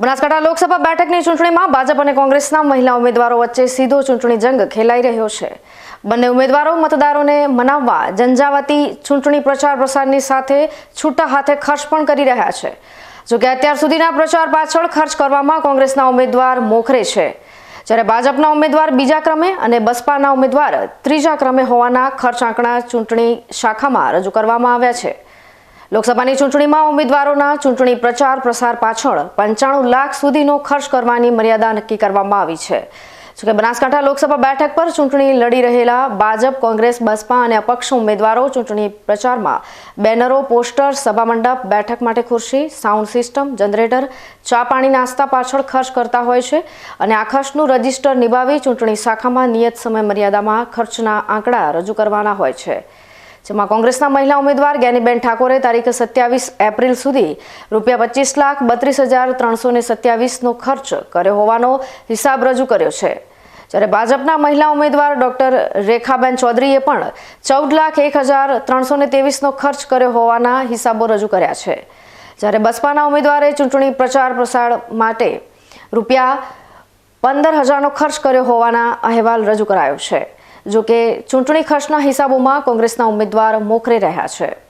બનાસકાંઠા લોકસભા બેઠકની ચૂંટણીમાં ભાજપ અને કોંગ્રેસના મહિલા ઉમેદવારો વચ્ચે સીધો ચૂંટણી જંગ ખેલાઈ રહ્યો છે. બંને ઉમેદવારો મતદારોને મનાવવા ઝંઝાવાતી ચૂંટણી પ્રચાર પ્રસારની સાથે છૂટા હાથે ખર્ચ પણ કરી રહ્યા છે. જોકે અત્યાર સુધીના પ્રચાર પાછળ ખર્ચ કરવામાં કોંગ્રેસના ઉમેદવાર મોખરે છે. જ્યારે ભાજપના ઉમેદવાર બીજા ક્રમે અને બસપાના ઉમેદવાર ત્રીજા ક્રમે હોવાના ખર્ચ આંકડા ચૂંટણી શાખામાં રજૂ કરવામાં આવ્યા છે. લોકસભાની ચૂંટણીમાં ઉમેદવારોના ચૂંટણી પ્રચાર પ્રસાર પાછળ પંચાણું લાખ સુધીનો ખર્ચ કરવાની મર્યાદા નક્કી કરવામાં આવી છે. જોકે બનાસકાંઠા લોકસભા બેઠક પર ચૂંટણી લડી રહેલા ભાજપ, કોંગ્રેસ, બસપા અને અપક્ષ ઉમેદવારો ચૂંટણી પ્રચારમાં બેનરો, પોસ્ટર, સભામંડપ, બેઠક માટે ખુરશી, સાઉન્ડ સિસ્ટમ, જનરેટર, ચા પાણી નાસ્તા પાછળ ખર્ચ કરતા હોય છે અને આ ખર્ચનું રજિસ્ટર નિભાવી ચૂંટણી શાખામાં નિયત સમય મર્યાદામાં ખર્ચના આંકડા રજૂ કરવાના હોય છે. જેમાં કોંગ્રેસના મહિલા ઉમેદવાર જ્ઞાનીબેન ઠાકોરે તારીખ સત્યાવીસ એપ્રિલ સુધી રૂપિયા પચીસ લાખ બત્રીસ હજાર ત્રણસો ને સત્યાવીસનો ખર્ચ કર્યો હોવાનો હિસાબ રજૂ કર્યો છે. જ્યારે ભાજપના મહિલા ઉમેદવાર ડોક્ટર રેખાબેન ચૌધરીએ પણ ચૌદ લાખ એક હજાર ત્રણસો ને તેવીસનો ખર્ચ કર્યો હોવાના હિસાબો રજૂ કર્યા છે. જ્યારે બસપાના ઉમેદવારે ચૂંટણી પ્રચાર પ્રસાર માટે રૂપિયા પંદર હજારનો ખર્ચ કર્યો હોવાના અહેવાલ રજૂ કરાયો છે. જો કે ચૂંટણી ખર્ચના હિસાબોમાં કોંગ્રેસના ઉમેદવાર મોખરે રહ્યા છે.